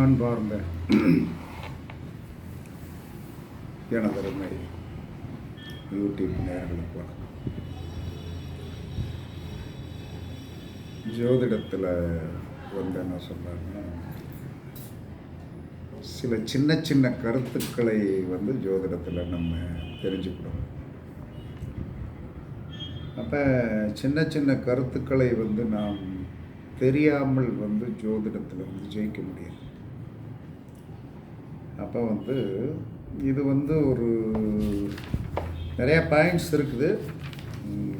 அன்பார்ந்த எனதருமை யூடியூப் நேர்களுக்கு வணக்கம். ஜோதிடத்தில் வந்து என்ன சொல்கிறாங்கன்னா சில சின்ன சின்ன கருத்துக்களை வந்து ஜோதிடத்தில் நம்ம தெரிஞ்சுக்கணும். அப்போ சின்ன சின்ன கருத்துக்களை வந்து நாம் தெரியாமல் வந்து ஜோதிடத்தில் வந்து ஜெயிக்க முடியாது. அப்போ வந்து இது வந்து ஒரு நிறையா பாயிண்ட்ஸ் இருக்குது.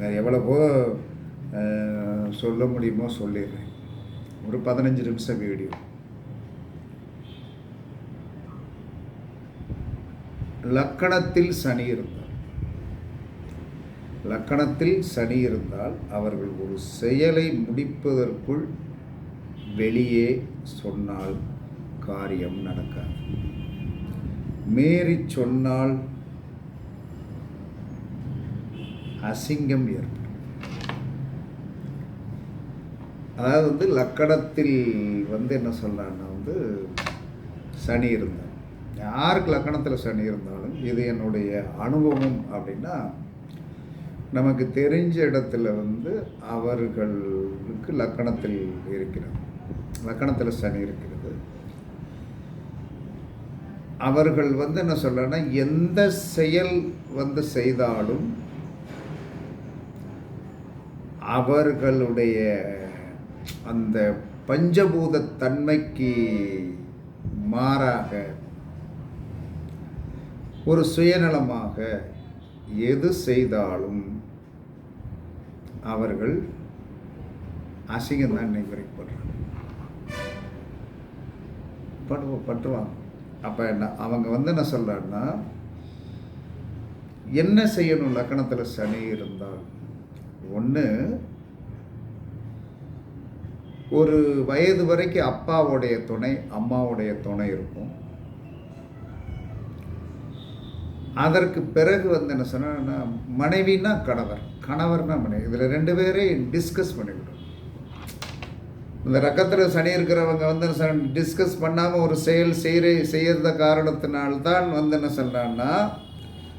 நான் எவ்வளவோ சொல்ல முடியுமோ சொல்லிடுறேன். ஒரு பதினஞ்சு நிமிஷம் வீடியோ லக்கணத்தில் சனி இருந்தால் லக்கணத்தில் சனி இருந்தால் அவர்கள் ஒரு செயலை முடிப்பதற்குள் வெளியே சொன்னால் காரியம் நடக்காது. மீறி சொன்னால் அசிங்கம் ஏற்படும். அதாவது வந்து லக்கணத்தில் வந்து என்ன சொல்கிறான்னா வந்து சனி இருந்தார். யாருக்கு லக்கணத்தில் சனி இருந்தாலும் இது என்னுடைய அனுபவம் அப்படின்னா நமக்கு தெரிஞ்ச இடத்துல வந்து அவர்களுக்கு லக்கணத்தில் இருக்கிறார். லக்கணத்தில் சனி இருக்கிறது அவர்கள் வந்து என்ன சொல்லனா எந்த செயல் வந்து செய்தாலும் அவர்களுடைய அந்த பஞ்சபூத தன்மைக்கு மாறாக ஒரு சுயநலமாக எது செய்தாலும் அவர்கள் அசிங்கம் தான் இன்னைக்கு வரைக்கும் பட்டுவாங்க அப்போ என்ன? அவங்க வந்து என்ன சொல்கிறாங்கன்னா என்ன செய்யணும் லக்கணத்தில் சனி இருந்தால்? ஒன்று ஒரு வயது வரைக்கும் அப்பாவுடைய துணை அம்மாவுடைய துணை இருக்கும். அதற்கு பிறகு வந்து என்ன சொன்னா மனைவினா கணவர் கணவர்னா மனைவி. இதில் ரெண்டு பேரையும் டிஸ்கஸ் பண்ணிவிடும் இந்த ரக்கத்தில் சனி இருக்கிறவங்க வந்து டிஸ்கஸ் பண்ணாமல் ஒரு செயல் செய்கிற செய்கிறத காரணத்தினால்தான் வந்து என்ன சொல்கிறான்னா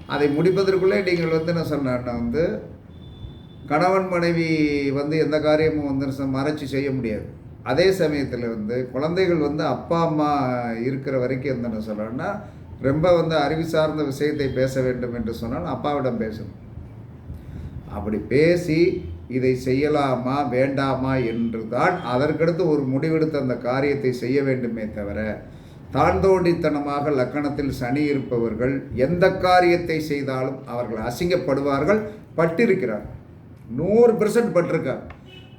அதை முடிப்பதற்குள்ளே நீங்கள் வந்து என்ன சொல்கிறான்னா வந்து கணவன் மனைவி வந்து எந்த காரியமும் வந்து மறைச்சி மறைச்சு செய்ய முடியாது. அதே சமயத்தில் வந்து குழந்தைகள் வந்து அப்பா அம்மா இருக்கிற வரைக்கும் வந்து என்ன சொல்கிறேன்னா ரொம்ப வந்து அறிவு சார்ந்த விஷயத்தை பேச வேண்டும் என்று சொன்னால் அப்பாவிடம் பேசணும். அப்படி பேசி இதை செய்யலாமா வேண்டாமா என்று தான் அதற்கடுத்து ஒரு முடிவெடுத்து அந்த காரியத்தை செய்ய வேண்டுமே தவிர தான் தோண்டித்தனமாக லக்கணத்தில் சனி இருப்பவர்கள் எந்த காரியத்தை செய்தாலும் அவர்கள் அசிங்கப்படுவார்கள் பட்டிருக்கிறார்கள் நூறு பெர்சன்ட் பட்டிருக்கார்.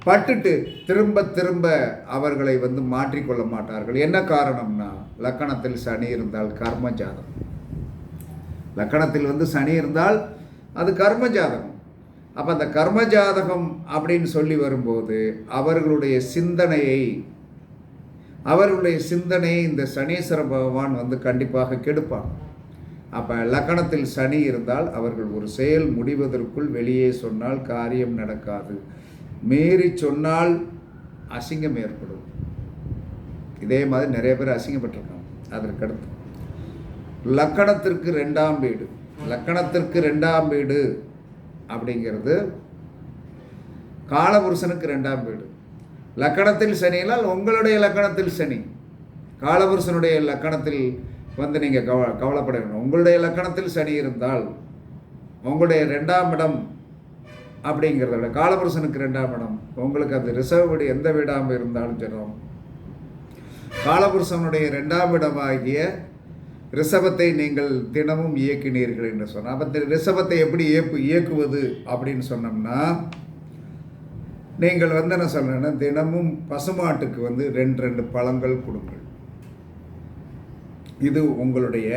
பட்டுட்டு திரும்ப திரும்ப அவர்களை வந்து மாற்றிக்கொள்ள மாட்டார்கள். என்ன காரணம்னா லக்கணத்தில் சனி இருந்தால் கர்ம ஜாதகம் லக்கணத்தில் வந்து சனி இருந்தால் அது கர்ம ஜாதகம் அப்போ அந்த கர்ம ஜாதகம் அப்படின்னு சொல்லி வரும்போது அவர்களுடைய சிந்தனையை அவர்களுடைய சிந்தனையை இந்த சனீஸ்வர பகவான் வந்து கண்டிப்பாக கெடுப்பான். அப்போ லக்கணத்தில் சனி இருந்தால் அவர்கள் ஒரு செயல் முடிவதற்குள் வெளியே சொன்னால் காரியம் நடக்காது. மீறி சொன்னால் அசிங்கம் ஏற்படும். இதே மாதிரி நிறைய பேர் அசிங்கப்பட்டிருக்காங்க. அதற்கடுத்து லக்கணத்திற்கு ரெண்டாம் வீடு. லக்கணத்திற்கு ரெண்டாம் வீடு. அப்படிங்கிறது காலபுருஷனுக்கு ரெண்டாம் வீடு. லக்கணத்தில் சனியினால் உங்களுடைய லக்கணத்தில் சனி. காலபுருஷனுடைய லக்கணத்தில் வந்து நீங்கள் கவ கவலைப்பட வேணும் உங்களுடைய லக்கணத்தில் சனி இருந்தால் உங்களுடைய ரெண்டாம் இடம் அப்படிங்கிறத விட காலபுருஷனுக்கு ரெண்டாம் இடம். உங்களுக்கு அது ரிசர்வ் வீடு எந்த வீடாக இருந்தாலும் சரி. காலபுருஷனுடைய ரெண்டாம் இடமாகிய ரிஷபத்தை நீங்கள் தினமும் இயக்கினீர்கள் என்று சொன்னால் அப்போ ரிசவத்தை ரிஷபத்தை எப்படி இயக்கு இயக்குவது அப்படின்னு சொன்னோம்னா நீங்கள் வந்து என்ன சொல்லணும்னா தினமும் பசுமாட்டுக்கு வந்து ரெண்டு ரெண்டு பழங்கள் கொடுங்கள். இது உங்களுடைய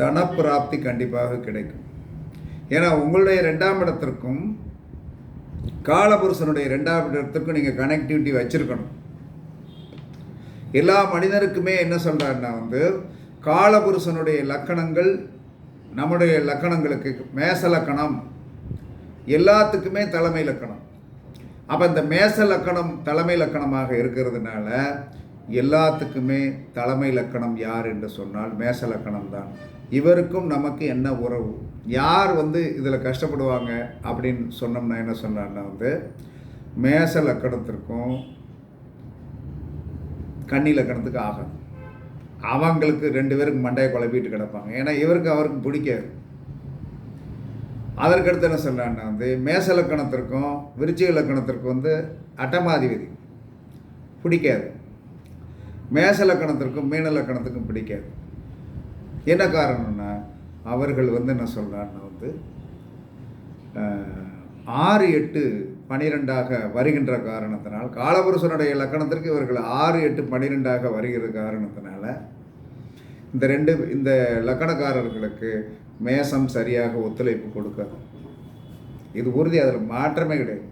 தனப்பிராப்தி கண்டிப்பாக கிடைக்கும். ஏன்னா உங்களுடைய ரெண்டாம் இடத்திற்கும் காலபுருஷனுடைய ரெண்டாம் இடத்திற்கும் நீங்கள் கனெக்டிவிட்டி வச்சுருக்கணும். எல்லா மனிதருக்குமே என்ன சொல்கிறாருன்னா வந்து காலபுருஷனுடைய லக்கணங்கள் நம்முடைய லக்கணங்களுக்கு மேச லக்கணம். எல்லாத்துக்குமே தலைமை லக்கணம். அப்போ இந்த மேச லக்கணம் தலைமை லக்கணமாக இருக்கிறதுனால எல்லாத்துக்குமே தலைமை லக்கணம் யார் என்று சொன்னால் மேச லக்கணம் தான். இவருக்கும் நமக்கு என்ன உறவு? யார் வந்து இதில் கஷ்டப்படுவாங்க அப்படின்னு சொன்னோம்னா என்ன சொன்னான்னா வந்து மேச லக்கணத்திற்கும் கன்னி லக்கணத்துக்கு ஆகும் அவங்களுக்கு ரெண்டு பேருக்கு மண்டையை குழப்பிட்டு கிடப்பாங்க. ஏன்னா இவருக்கு அவருக்கு பிடிக்காது. அதற்கடுத்து என்ன சொல்கிறான்னா வந்து மேச லக்கணத்திற்கும் விருச்சிக லக்கணத்திற்கும் வந்து அட்டமாதிபதி. பிடிக்காது. மேச லக்கணத்திற்கும் மீன லக்கணத்துக்கும் பிடிக்காது. என்ன காரணம்னா அவர்கள் வந்து என்ன சொல்கிறான்னா வந்து ஆறு எட்டு பனிரெண்டாக வருகின்ற காரணத்தினால் காலபுருஷனுடைய லக்கணத்திற்கு இவர்கள் ஆறு எட்டு பனிரெண்டாக வருகிற காரணத்தினால இந்த ரெண்டு இந்த லக்கணக்காரர்களுக்கு மேசம் சரியாக ஒத்துழைப்பு கொடுக்காது. இது உறுதி அதில் மாற்றமே கிடையாது.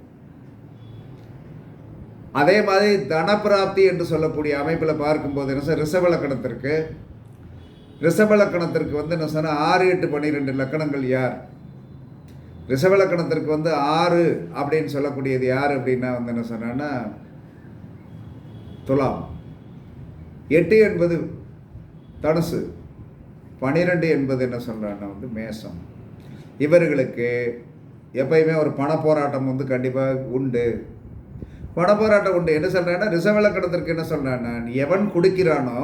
அதே மாதிரி தனப்பிராப்தி என்று சொல்லக்கூடிய அமைப்பில் பார்க்கும்போது என்ன சார் ரிஷப லக்கணத்திற்கு ரிஷப லக்கணத்திற்கு வந்து என்ன சொன்னால் ஆறு எட்டு பன்னிரெண்டு லக்கணங்கள் யார்? ரிஷப லக்கணத்திற்கு வந்து ஆறு அப்படின்னு சொல்லக்கூடியது யார் அப்படின்னா வந்து என்ன சொன்னான்னா துலாம். எட்டு என்பது தனுசு. பனிரெண்டு என்பது என்ன சொல்கிறான்னா வந்து மேசம். இவர்களுக்கு எப்பயுமே ஒரு பண போராட்டம் வந்து கண்டிப்பாக உண்டு. பண போராட்டம் உண்டு. என்ன சொல்கிறான்னா ரிசவிலக்கணத்திற்கு என்ன சொல்கிறான்னா எவன் கொடுக்கிறானோ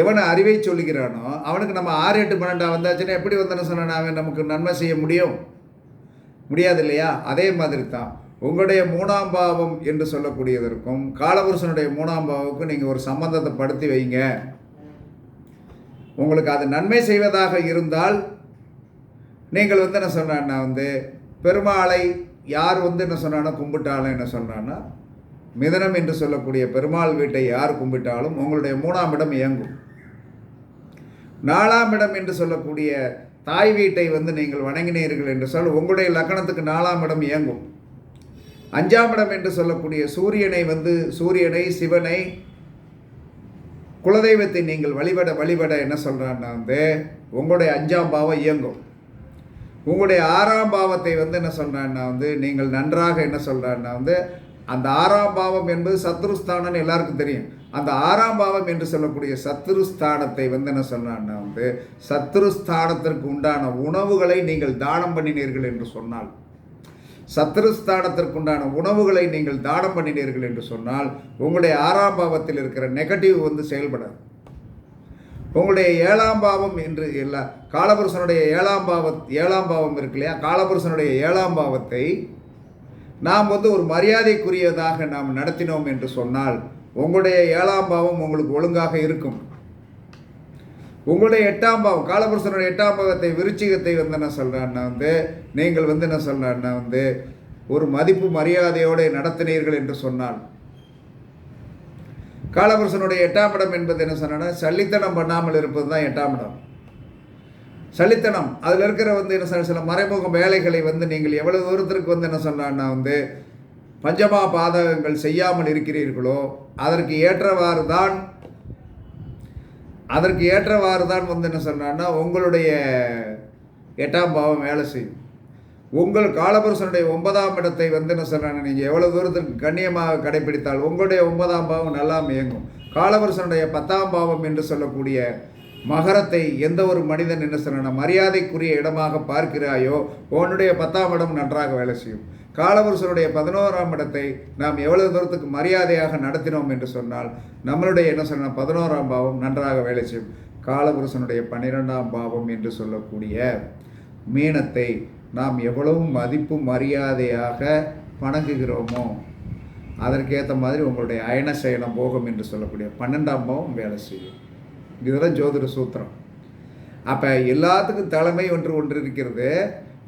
எவன் அறிவை சொல்லுகிறானோ அவனுக்கு நம்ம ஆறு எட்டு பன்னெண்டா வந்தாச்சுன்னா எப்படி வந்தேன்னு சொன்னான் அவன் நமக்கு நன்மை செய்ய முடியும்? முடியாது இல்லையா? அதே மாதிரி தான். உங்களுடைய மூணாம் பாவம் என்று சொல்லக்கூடியதற்கும் காலபுருஷனுடைய மூணாம் பாவத்துக்கும் நீங்கள் ஒரு சம்மந்தத்தை படுத்தி வைங்க. உங்களுக்கு அது நன்மை செய்வதாக இருந்தால் நீங்கள் வந்து என்ன சொன்னான்னா வந்து பெருமாளை யார் வந்து என்ன சொன்னான்னா கும்பிட்டாலும் என்ன சொன்னான்னா மிதனம் என்று சொல்லக்கூடிய பெருமாள் வீட்டை யார் கும்பிட்டாலும் உங்களுடைய மூணாம் இடம் இயங்கும். நாலாம் இடம் என்று சொல்லக்கூடிய தாய் வீட்டை வந்து நீங்கள் வணங்கினீர்கள் என்று சொல் உங்களுடைய லக்கணத்துக்கு நாலாம் இடம் இயங்கும். அஞ்சாம் இடம் என்று சொல்லக்கூடிய சூரியனை வந்து சூரியனை சிவனை குலதெய்வத்தை நீங்கள் வழிபட வழிபட என்ன சொல்கிறான்னா வந்து உங்களுடைய அஞ்சாம் பாவம் இயங்கும். உங்களுடைய ஆறாம் பாவத்தை வந்து என்ன சொல்கிறான்னா வந்து நீங்கள் நன்றாக என்ன சொல்கிறான்னா வந்து அந்த ஆறாம் பாவம் என்பது சத்ருஸ்தானம்னு எல்லாருக்கும் தெரியும். அந்த ஆறாம் பாவம் என்று சொல்லக்கூடிய சத்ருஸ்தானத்தை வந்து என்ன சொல்கிறான்னா வந்து சத்ருஸ்தானத்திற்கு உண்டான உணவுகளை நீங்கள் தானம் பண்ணினீர்கள் என்று சொன்னால் சத்திருஸ்தானத்திற்குண்டான உணவுகளை நீங்கள் தானம் பண்ணினீர்கள் என்று சொன்னால் உங்களுடைய ஆறாம் பாவத்தில் இருக்கிற நெகட்டிவ் வந்து செயல்படாது. உங்களுடைய ஏழாம் பாவம் என்று இல்லை காலபுருஷனுடைய ஏழாம் பாவ ஏழாம் பாவம் இருக்கு இல்லையா? காலபுருஷனுடைய ஏழாம் பாவத்தை நாம் வந்து ஒரு மரியாதைக்குரியதாக நாம் நடத்தினோம் என்று சொன்னால் உங்களுடைய ஏழாம் பாவம் உங்களுக்கு ஒழுங்காக இருக்கும். உங்களுடைய எட்டாம் பாவம் காலபுருஷனுடைய எட்டாம் பாவத்தை விருச்சிகத்தை வந்து என்ன சொல்கிறான்னா வந்து நீங்கள் வந்து என்ன சொல்கிறான்னா வந்து ஒரு மதிப்பு மரியாதையோடு நடத்தினீர்கள் என்று சொன்னான் காலபுருஷனுடைய எட்டாம் இடம் என்பது என்ன சொன்னா சல்லித்தனம் பண்ணாமல் இருப்பது தான் எட்டாம் இடம். சலித்தனம் அதில் இருக்கிற வந்து என்ன சொல்ல சில மறைமுக வேலைகளை வந்து நீங்கள் எவ்வளவு தூரத்திற்கு வந்து என்ன சொன்னான்னா வந்து பஞ்சமா பாதகங்கள் செய்யாமல் இருக்கிறீர்களோ அதற்கு ஏற்றவாறு தான் அதற்கு ஏற்றவாறு தான் வந்து என்ன சொன்னான்னா உங்களுடைய எட்டாம் பாவம் வேலை செய்யும். உங்கள் காலபுருஷனுடைய ஒன்பதாம் இடத்தை வந்து என்ன சொல்கிறாங்க நீங்கள் எவ்வளோ தூரத்துக்கு கண்ணியமாக கடைபிடித்தால் உங்களுடைய ஒன்பதாம் பாவம் நல்லா இயங்கும் காலபுருஷனுடைய பத்தாம் பாவம் என்று சொல்லக்கூடிய மகரத்தை எந்த ஒரு மனிதன் என்ன சொன்னா மரியாதைக்குரிய இடமாக பார்க்கிறாயோ உன்னுடைய பத்தாம் இடம் நன்றாக வேலை செய்யும். காலவரசருடைய பதினோராம் இடத்தை நாம் எவ்வளவு தூரத்துக்கு மரியாதையாக நடத்தினோம் என்று சொன்னால் நம்மளுடைய என்ன சொன்ன பதினோராம் பாவம் நன்றாக வேலை செய்யும். காலபுருஷனுடைய பன்னிரெண்டாம் பாவம் என்று சொல்லக்கூடிய மீனத்தை நாம் எவ்வளவு மதிப்பு மரியாதையாக வணங்குகிறோமோ அதற்கேற்ற மாதிரி உங்களுடைய அயன சயனம் போகும் என்று சொல்லக்கூடிய பன்னெண்டாம் பாவம் வேலை செய்யும். இதுதான் ஜோதிட சூத்திரம். அப்போ எல்லாத்துக்கும் தலைமை ஒன்று ஒன்று இருக்கிறது.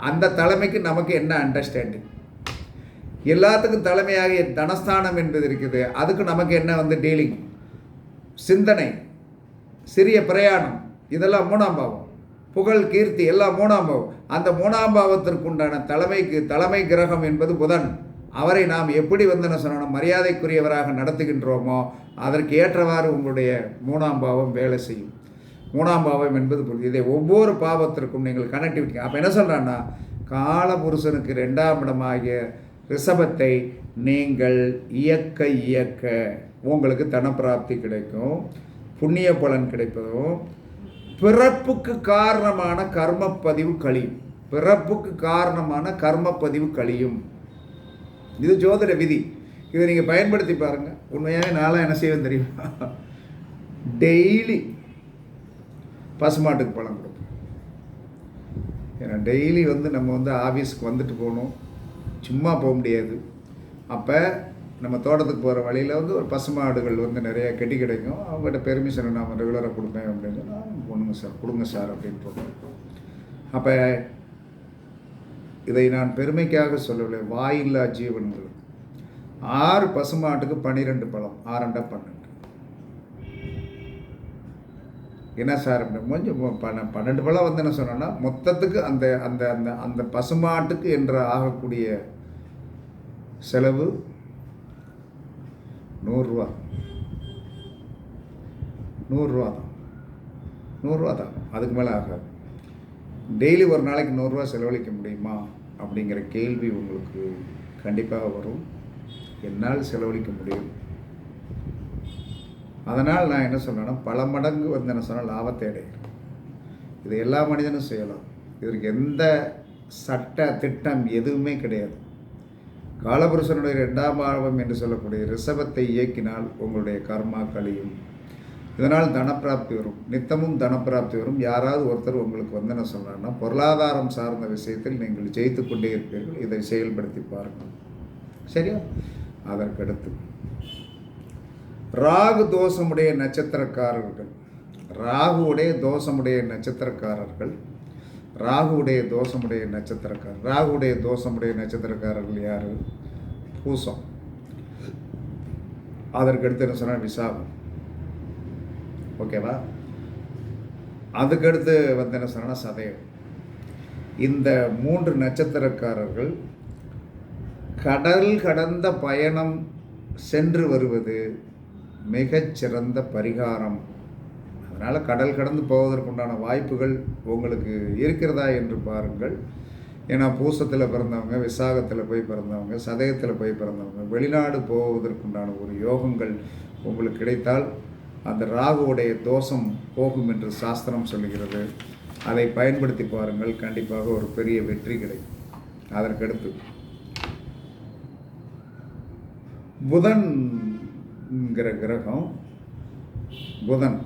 அந்த தலைமைக்கு நமக்கு என்ன அண்டர்ஸ்டாண்டிங் எல்லாத்துக்கும் தலைமையாக தனஸ்தானம் என்பது இருக்குது. அதுக்கு நமக்கு என்ன வந்து டீலிங் சிந்தனை சிறிய பிரயாணம் இதெல்லாம் மூணாம் பாவம். புகழ் கீர்த்தி எல்லாம் மூணாம் பாவம். அந்த மூணாம் பாவத்திற்குண்டான தலைமைக்கு தலைமை கிரகம் என்பது புதன். அவரை நாம் எப்படி வந்து என்ன சொல்லணும் மரியாதைக்குரியவராக நடத்துகின்றோமோ அதற்கு ஏற்றவாறு உங்களுடைய மூணாம் பாவம் வேலை செய்யும். மூணாம் பாவம் என்பது புரியுது. இதை ஒவ்வொரு பாவத்திற்கும் நீங்கள் கனெக்டிவிட்டி அப்போ என்ன சொல்கிறான்னா காலபுருஷனுக்கு ரெண்டாம் இடமாகிய ரிஷபத்தை நீங்கள் இயக்க இயக்க. உங்களுக்கு தனப்பிராப்தி கிடைக்கும். புண்ணிய பலன் கிடைப்பதும். பிறப்புக்கு காரணமான கர்மப்பதிவு கழியும். பிறப்புக்கு காரணமான கர்மப்பதிவு கழியும். இது ஜோதிட விதி. இதை நீங்கள் பயன்படுத்தி பாருங்கள் உண்மையாகவே நாளாக என்ன செய்வேன் தெரியுமா? டெய்லி பசுமாட்டுக்கு பழம் கொடுப்போம் ஏன்னா டெய்லி வந்து நம்ம வந்து ஆஃபீஸ்க்கு வந்துட்டு போகணும். சும்மா போக முடியாது. அப்போ நம்ம தோட்டத்துக்கு போகிற வழியில் வந்து ஒரு பசுமாடுகள் வந்து நிறைய கெட்டி கிடைக்கும். அவங்ககிட்ட பெர்மிஷன் நான் ரெகுலராக கொடுப்பேன் அப்படின்னு சொன்னா, கொடுங்க சார் கொடுங்க சார் அப்படின்னு போட்டோம் அப்போ இதை நான் பெருமைக்காக சொல்லவில்லை. வாயில்லா ஜீவன்கள். ஆறு பசுமாட்டுக்கு பன்னிரெண்டு பழம் ஆறண்டா பன்னெண்டு. என்ன சார் அப்படின்னு கொஞ்சம் ப- பன்ன- பன்னெண்டு பழம் வந்து என்ன சொன்னோன்னா மொத்தத்துக்கு அந்த அந்த அந்த அந்த பசுமாட்டுக்கு என்ற ஆகக்கூடிய செலவு நூறுரூவா. நூறுரூவா தான். நூறுரூவா தான். அதுக்கு மேலே ஆகாது. டெய்லி ஒரு நாளைக்கு நூறுரூவா செலவழிக்க முடியுமா? அப்படிங்கிற கேள்வி உங்களுக்கு கண்டிப்பாக வரும். என்னால் செலவழிக்க முடியும். அதனால் நான் என்ன சொல்கிறேன்னா பல மடங்கு வந்து என்ன சொன்னால் லாபத்தை அடைகிறேன். இது எல்லா மனிதனும் செய்யலாம். இதற்கு எந்த சட்ட திட்டம் எதுவுமே கிடையாது. காலபுருஷனுடைய இரண்டாம் பாவம் என்று சொல்லக்கூடிய ரிஷபத்தை இயக்கினால் உங்களுடைய கர்மா கழியும். இதனால் தனப்பிராப்தி வரும். நித்தமும் தனப்பிராப்தி வரும். யாராவது ஒருத்தர் உங்களுக்கு வந்து என்ன சொல்கிறாங்கன்னா பொருளாதாரம் சார்ந்த விஷயத்தில் நீங்கள் ஜெயித்து கொண்டே இருப்பீர்கள். இதை செயல்படுத்தி பாருங்கள். சரியா? அதற்கடுத்து. ராகு தோஷமுடைய நட்சத்திரக்காரர்கள். ராகுவுடைய தோஷமுடைய நட்சத்திரக்காரர்கள். ராகுவுடைய தோஷமுடைய நட்சத்திரக்காரர். ராகுடைய தோஷமுடைய நட்சத்திரக்காரர்கள் யார்? பூசம். அதற்கடுத்து என்ன சொன்னால் விசாகம். ஓகேவா? அதுக்கடுத்து வந்து என்ன சொன்னால் சதயம். இந்த மூன்று நட்சத்திரக்காரர்கள் கடல் கடந்த பயணம் சென்று வருவது மிகச்சிறந்த பரிகாரம். அதனால் கடல் கடந்து போவதற்குண்டான வாய்ப்புகள் உங்களுக்கு இருக்கிறதா என்று பாருங்கள். ஏன்னா பூசத்தில் பிறந்தவங்க விசாகத்தில் போய் பிறந்தவங்க சதயத்தில் போய் பிறந்தவங்க வெளிநாடு போவதற்குண்டான ஒரு யோகங்கள் உங்களுக்கு கிடைத்தால் அந்த ராகுவுடைய தோஷம் போகும் என்று சாஸ்திரம் சொல்லுகிறது. அதை பயன்படுத்தி பாருங்கள். கண்டிப்பாக ஒரு பெரிய வெற்றி கிடைக்கும். அதற்கடுத்து. புதன்கிற கிரகம் புதன்.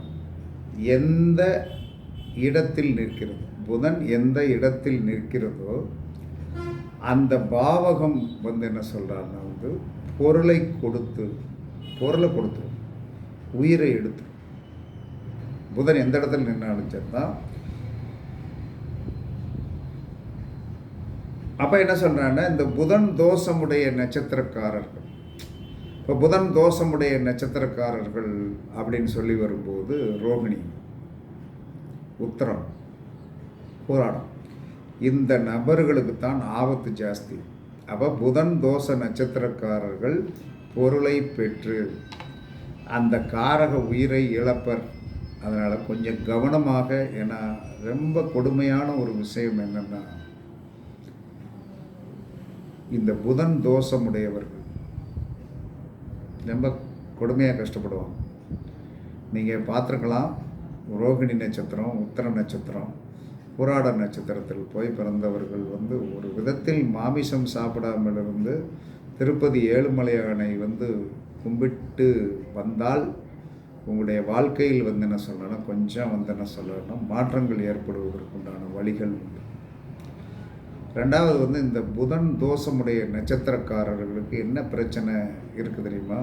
எந்த இடத்தில் நிற்கிறது? புதன் எந்த இடத்தில் நிற்கிறதோ அந்த பாவகம் வந்து என்ன சொல்கிறாருன்னா வந்து பொருளை கொடுத்து பொருளை கொடுத்துரும் உயிரை எடுத்து. புதன் எந்த இடத்துல நின்னாலும் சரிதான். அப்போ என்ன சொல்கிறாங்கன்னா இந்த புதன் தோஷமுடைய நட்சத்திரக்காரர்கள் இப்போ புதன் தோஷமுடைய நட்சத்திரக்காரர்கள் அப்படின்னு சொல்லி வரும்போது ரோகிணி. உத்தரம். போராடம் இந்த நபர்களுக்கு தான் ஆபத்து ஜாஸ்தி. அப்போ புதன் தோஷ நட்சத்திரக்காரர்கள் பொருளை பெற்று அந்த காரக உயிரை இழப்பர். அதனால் கொஞ்சம் கவனமாக ஏன்னா ரொம்ப கொடுமையான ஒரு விஷயம் என்னென்னா இந்த புதன் தோஷமுடையவர்கள் ரொம்ப கொடுமையாக கஷ்டப்படுவாங்க. நீங்கள் பார்த்துருக்கலாம் ரோகிணி நட்சத்திரம் உத்தர நட்சத்திரம் புராட நட்சத்திரத்தில் போய் பிறந்தவர்கள் வந்து ஒரு விதத்தில் மாமிசம் சாப்பிடாமல் இருந்து திருப்பதி ஏழுமலையானை வந்து கும்பிட்டு வந்தால் உங்களுடைய வாழ்க்கையில் வந்து என்ன சொல்லணும் கொஞ்சம் வந்து என்ன சொல்லணும் மாற்றங்கள் ஏற்படுவதற்குண்டான வழிகள் உண்டு. ரெண்டாவது வந்து இந்த புதன் தோஷமுடைய நட்சத்திரக்காரர்களுக்கு என்ன பிரச்சனை இருக்குது தெரியுமா?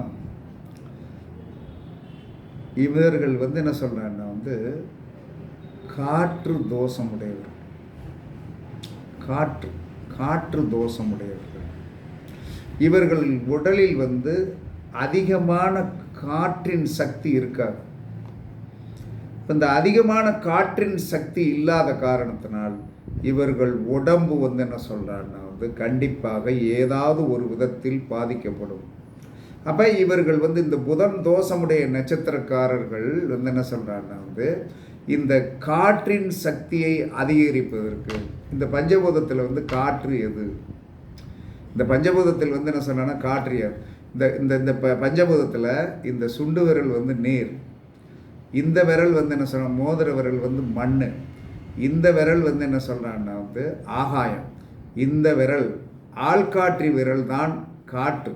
இவர்கள் வந்து என்ன சொல்கிறாங்கன்னா வந்து காற்று தோஷமுடையவர். காற்று காற்று தோஷமுடையவர்கள். இவர்கள் உடலில் வந்து அதிகமான காற்றின் சக்தி இருக்காது. இந்த அதிகமான காற்றின் சக்தி இல்லாத காரணத்தினால் இவர்கள் உடம்பு வந்து என்ன சொல்கிறான்னா வந்து கண்டிப்பாக ஏதாவது ஒரு விதத்தில் பாதிக்கப்படும். அப்போ இவர்கள் வந்து இந்த புதன் தோஷமுடைய நட்சத்திரக்காரர்கள் வந்து என்ன சொல்கிறாங்கன்னா வந்து இந்த காற்றின் சக்தியை அதிகரிப்பதற்கு இந்த பஞ்சபூதத்தில் வந்து காற்று எது? இந்த பஞ்சபூதத்தில் வந்து என்ன சொன்னேன்னா காற்று இந்த இந்த இந்த ப பஞ்சபூதத்தில் இந்த சுண்டு விரல் வந்து நீர். இந்த விரல் வந்து என்ன சொன்னால் மோதிர விரல் வந்து மண் இந்த விரல் வந்து என்ன சொல்கிறான்னா வந்து ஆகாயம். இந்த விரல் ஆள்காற்றி விரல் தான் காற்று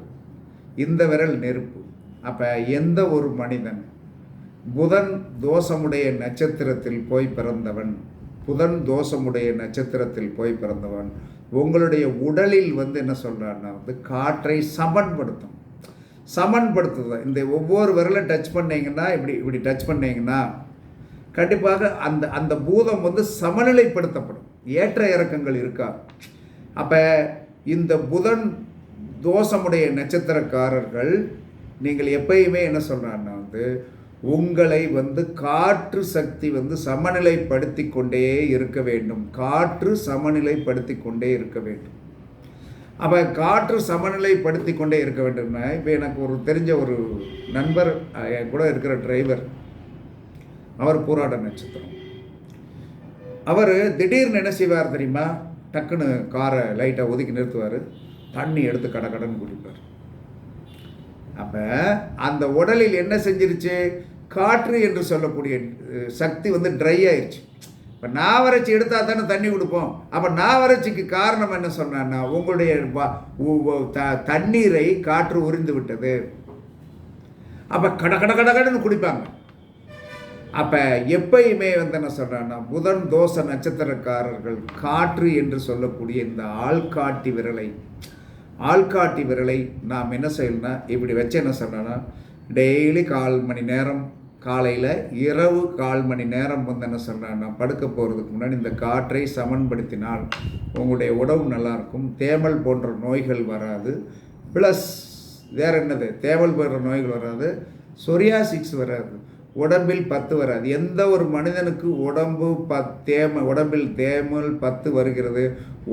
இந்த விரல் நெருப்பு. அப்போ எந்த ஒரு மனிதன் புதன் தோஷமுடைய நட்சத்திரத்தில் போய் பிறந்தவன் புதன் தோஷமுடைய நட்சத்திரத்தில் போய் பிறந்தவன் உங்களுடைய உடலில் வந்து என்ன சொல்கிறான்னா வந்து காற்றை சமன்படுத்தும். சமன்படுத்துதான் இந்த ஒவ்வொரு விரலை டச் பண்ணிங்கன்னா இப்படி இப்படி டச் பண்ணிங்கன்னா கண்டிப்பாக அந்த அந்த பூதம் வந்து சமநிலைப்படுத்தப்படும். ஏற்ற இறக்கங்கள் இருக்கா? அப்போ இந்த புதன் தோஷமுடைய நட்சத்திரக்காரர்கள் நீங்கள் எப்பயுமே என்ன சொல்கிறான்னா வந்து உங்களை வந்து காற்று சக்தி வந்து சமநிலைப்படுத்தி கொண்டே இருக்க வேண்டும். காற்று சமநிலைப்படுத்தி கொண்டே இருக்க வேண்டும். அப்போ காற்று சமநிலைப்படுத்தி கொண்டே இருக்க வேண்டும்னா இப்போ எனக்கு ஒரு தெரிஞ்ச ஒரு நண்பர் என் கூட இருக்கிற டிரைவர் அவர் போராட நட்சத்திரம். அவர் திடீர்னு என்ன செய்வார் தெரியுமா? டக்குன்னு காரை லைட்டாக ஒதுக்கி நிறுத்துவார். தண்ணி எடுத்து கட கடன் குடிப்பார். அப்போ அந்த உடலில் என்ன செஞ்சிருச்சு? காற்று என்று சொல்லக்கூடிய சக்தி வந்து ட்ரை ஆயிடுச்சு இப்போ நாவறட்சி எடுத்தால் தானே தண்ணி கொடுப்போம். அப்போ நாவறட்சிக்கு காரணம் என்ன சொன்னான்னா உங்களுடைய த- தண்ணீரை காற்று உறிந்து விட்டது. அப்போ கட கட கட கடன்னு குடிப்பாங்க. அப்போ எப்பயுமே வந்து என்ன சொல்கிறான்னா புதன் தோஷ நட்சத்திரக்காரர்கள் காற்று என்று சொல்லக்கூடிய இந்த ஆள்காட்டி விரலை ஆள்காட்டி விரலை நாம் என்ன செய்யணும்னா இப்படி வச்சு என்ன சொல்கிறேன்னா டெய்லி கால் மணி நேரம் காலையில் இரவு கால் மணி நேரம் வந்து என்ன சொல்கிறேன்னா படுக்க போகிறதுக்கு முன்னாடி இந்த காற்றை சமன்படுத்தினால் உங்களுடைய உடம்பு நல்லாயிருக்கும் தேமல் போன்ற நோய்கள் வராது. ப்ளஸ் வேறு என்னது? தேமல் போன்ற நோய்கள் வராது. சொரியாசிக்ஸ் வராது. உடம்பில் பத்து வராது. எந்த ஒரு மனிதனுக்கு உடம்பு பத் தேம உடம்பில் தேமல் பத்து வருகிறது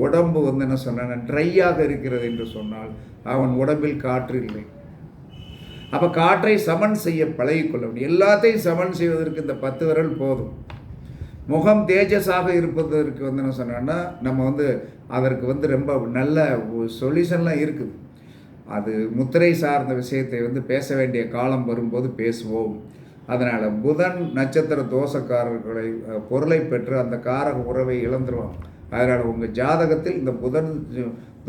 உடம்பு வந்து என்ன சொன்ன ட்ரையாக இருக்கிறது என்று சொன்னால் அவன் உடம்பில் காற்று இல்லை. அப்போ காற்றை சமன் செய்ய பழகிக்கொள்ள முடியும் எல்லாத்தையும் சமன் செய்வதற்கு இந்த பத்து விரல் போதும். முகம் தேஜஸாக இருப்பதற்கு வந்து என்ன சொன்னோன்னா நம்ம வந்து அதற்கு வந்து ரொம்ப நல்ல சொல்யூஷன்லாம் இருக்குது. அது முத்திரை சார்ந்த விஷயத்தை வந்து பேச வேண்டிய காலம் வரும்போது பேசுவோம். அதனால் புதன் நட்சத்திர தோஷக்காரர்களை பொருளை பெற்று அந்த காரக உறவை இழந்துருவாங்க அதனால் உங்கள் ஜாதகத்தில் இந்த புதன்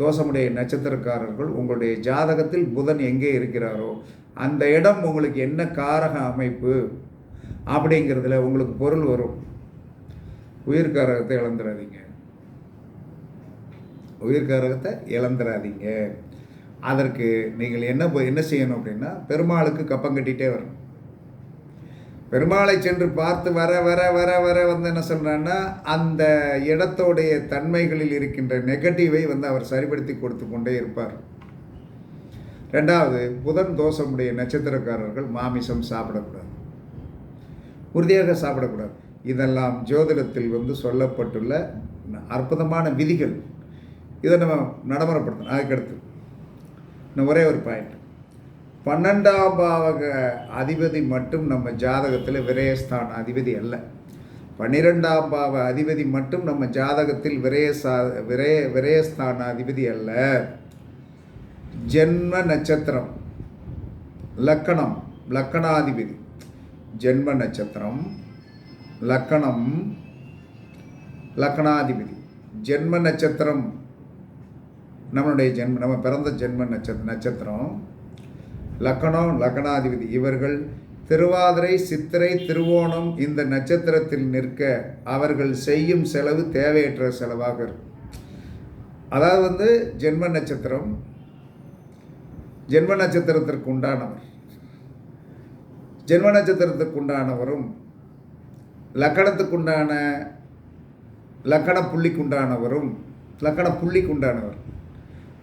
தோஷமுடைய நட்சத்திரக்காரர்கள் உங்களுடைய ஜாதகத்தில் புதன் எங்கே இருக்கிறாரோ அந்த இடம் உங்களுக்கு என்ன காரக அமைப்பு அப்படிங்கிறதுல உங்களுக்கு பொருள் வரும். உயிர்காரகத்தை இழந்துடாதீங்க உயிர்காரகத்தை இழந்துடாதீங்க அதற்கு நீங்கள் என்ன என்ன செய்யணும் அப்படின்னா பெருமாளுக்கு கப்பம் கட்டிகிட்டே வரணும். பெருமாளை சென்று பார்த்து வர வர வர வர வந்து என்ன சொல்கிறான்னா அந்த இடத்தோடைய தன்மைகளில் இருக்கின்ற நெகட்டிவை வந்து அவர் சரிப்படுத்தி கொடுத்து கொண்டே இருப்பார். ரெண்டாவது புதன் தோஷமுடைய நட்சத்திரக்காரர்கள் மாமிசம் சாப்பிடக்கூடாது. உறுதியாக சாப்பிடக்கூடாது. இதெல்லாம் ஜோதிடத்தில் வந்து சொல்லப்பட்டுள்ள அற்புதமான விதிகள். இதை நம்ம நடைமுறைப்படுத்தணும். அதுக்கடுத்து இன்னும் ஒரே ஒரு பாயிண்ட் பன்னெண்டாம் பாவக அதிபதி மட்டும் நம்ம ஜாதகத்தில் விரயஸ்தான அதிபதி அல்ல. பன்னிரெண்டாம் பாவ அதிபதி மட்டும் நம்ம ஜாதகத்தில் விரயசா விரய விரயஸ்தான அதிபதி அல்ல. ஜென்ம நட்சத்திரம் லக்கணம் லக்கணாதிபதி. ஜென்ம நட்சத்திரம் லக்கணம் லக்கணாதிபதி. ஜென்ம நட்சத்திரம் நம்மளுடைய ஜென்ம நம்ம பிறந்த ஜென்ம நட்சத்திர நட்சத்திரம் லக்கணம் லக்கணாதிபதி இவர்கள் திருவாதிரை சித்திரை திருவோணம் இந்த நட்சத்திரத்தில் நிற்க அவர்கள் செய்யும் செலவு தேவையற்ற செலவாக இருக்கும். அதாவது வந்து ஜென்ம நட்சத்திரம் ஜென்ம நட்சத்திரத்திற்கு உண்டானவர். ஜென்ம நட்சத்திரத்துக்கு உண்டானவரும் லக்கணத்துக்குண்டான லக்கண புள்ளிக்குண்டானவரும் லக்கண புள்ளிக்குண்டானவர்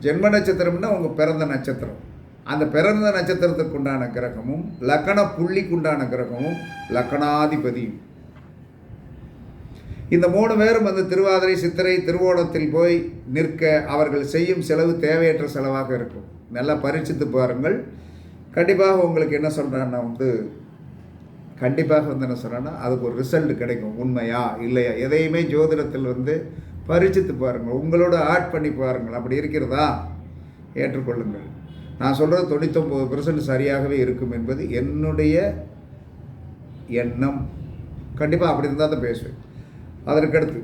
ஜென்ம நட்சத்திரம்னா உங்கள் பிறந்த நட்சத்திரம். அந்த பிறந்த நட்சத்திரத்துக்கு உண்டான கிரகமும் லக்கண புள்ளிக்குண்டான கிரகமும் லக்கணாதிபதியும். இந்த மூணு பேரும் வந்து திருவாதிரை சித்திரை திருவோணத்தில் போய் நிற்க அவர்கள் செய்யும் செலவு தேவையற்ற செலவாக இருக்கும். நல்லா பரீட்சித்து பாருங்கள். கண்டிப்பாக உங்களுக்கு என்ன சொல்கிறேன்னா வந்து கண்டிப்பாக வந்து என்ன சொல்கிறேன்னா அதுக்கு ஒரு ரிசல்ட் கிடைக்கும். உண்மையா இல்லையா? எதையுமே ஜோதிடத்தில் வந்து பரீட்சித்து பாருங்கள். உங்களோட ஆட் பண்ணி பாருங்கள். அப்படி இருக்கிறதா? ஏற்றுக்கொள்ளுங்கள். நான் சொல்கிறது தொண்ணூத்தொம்பது பெர்சன்ட் சரியாகவே இருக்கும் என்பது என்னுடைய எண்ணம். கண்டிப்பாக அப்படி இருந்தால் தான் பேசுவேன். அதற்கடுத்து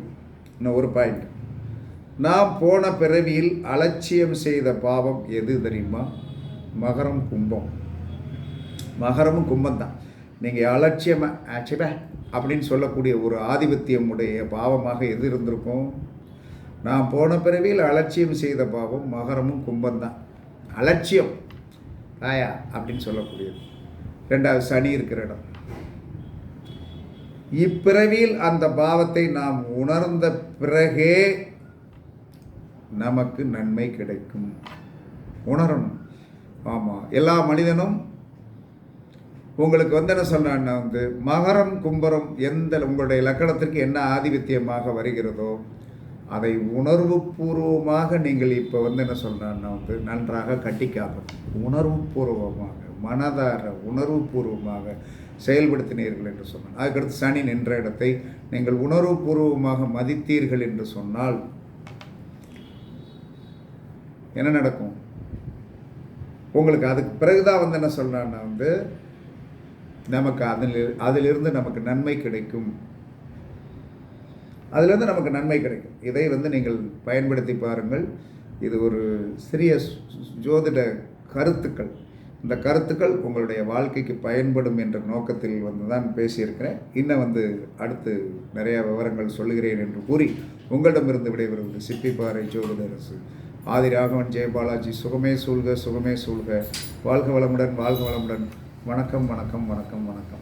இன்னும் ஒரு பாயிண்ட் நாம் போன பிறவியில் அலட்சியம் செய்த பாவம் எது தெரியுமா? மகரம் கும்பம். மகரமும் கும்பம் தான். நீங்கள் அலட்சியமாக ஆச்சுபே அப்படின்னு சொல்லக்கூடிய ஒரு ஆதிபத்தியம் உடைய பாவமாக எது இருந்திருக்கும்? நான் போன பிறவியில் அலட்சியம் செய்த பாவம் மகரமும் கும்பம் தான். அலட்சியம். தாயா அப்படின்னு சொல்லக்கூடியது. ரெண்டாவது சனி இருக்கிற இடம். இப்பிறவியில் அந்த பாவத்தை நாம் உணர்ந்த பிறகே நமக்கு நன்மை கிடைக்கும். உணரணும். ஆமாம் எல்லா மனிதனும் உங்களுக்கு வந்து என்ன சொன்னான்னா வந்து மகரம் கும்பரம் எந்த உங்களுடைய லக்கணத்திற்கு என்ன ஆதிபத்தியமாக வருகிறதோ அதை உணர்வுபூர்வமாக நீங்கள் இப்போ வந்து என்ன சொல்கிறேன்னா வந்து நன்றாக கட்டிக்காக்கணும் உணர்வுபூர்வமாக மனதார உணர்வுபூர்வமாக செயல்படுத்தினீர்கள் என்று சொன்னால் அதுக்கடுத்து சனி நின்ற இடத்தை நீங்கள் உணர்வுபூர்வமாக மதித்தீர்கள் என்று சொன்னால் என்ன நடக்கும்? உங்களுக்கு அதுக்கு பிறகுதான் வந்து என்ன சொல்கிறேன்னா வந்து நமக்கு அதில் அதிலிருந்து நமக்கு நன்மை கிடைக்கும். அதுலேருந்து நமக்கு நன்மை கிடைக்கும். இதை வந்து நீங்கள் பயன்படுத்தி பாருங்கள். இது ஒரு சிறிய ஜோதிட கருத்துக்கள். இந்த கருத்துக்கள் உங்களுடைய வாழ்க்கைக்கு பயன்படும் என்ற நோக்கத்தில் வந்து தான் பேசியிருக்கிறேன். இன்னும் வந்து அடுத்து நிறைய விவரங்கள் சொல்லுகிறேன் என்று கூறி உங்களிடமிருந்து விடைபெறுவது சிப்பிப்பாறை ஜோதிடரசு. ஆதி ராகவன் ஜெயபாலாஜி சுகமே சூழ்க சுகமே சூழ்க. வாழ்க வளமுடன் வாழ்க வளமுடன். வணக்கம் வணக்கம் வணக்கம் வணக்கம்.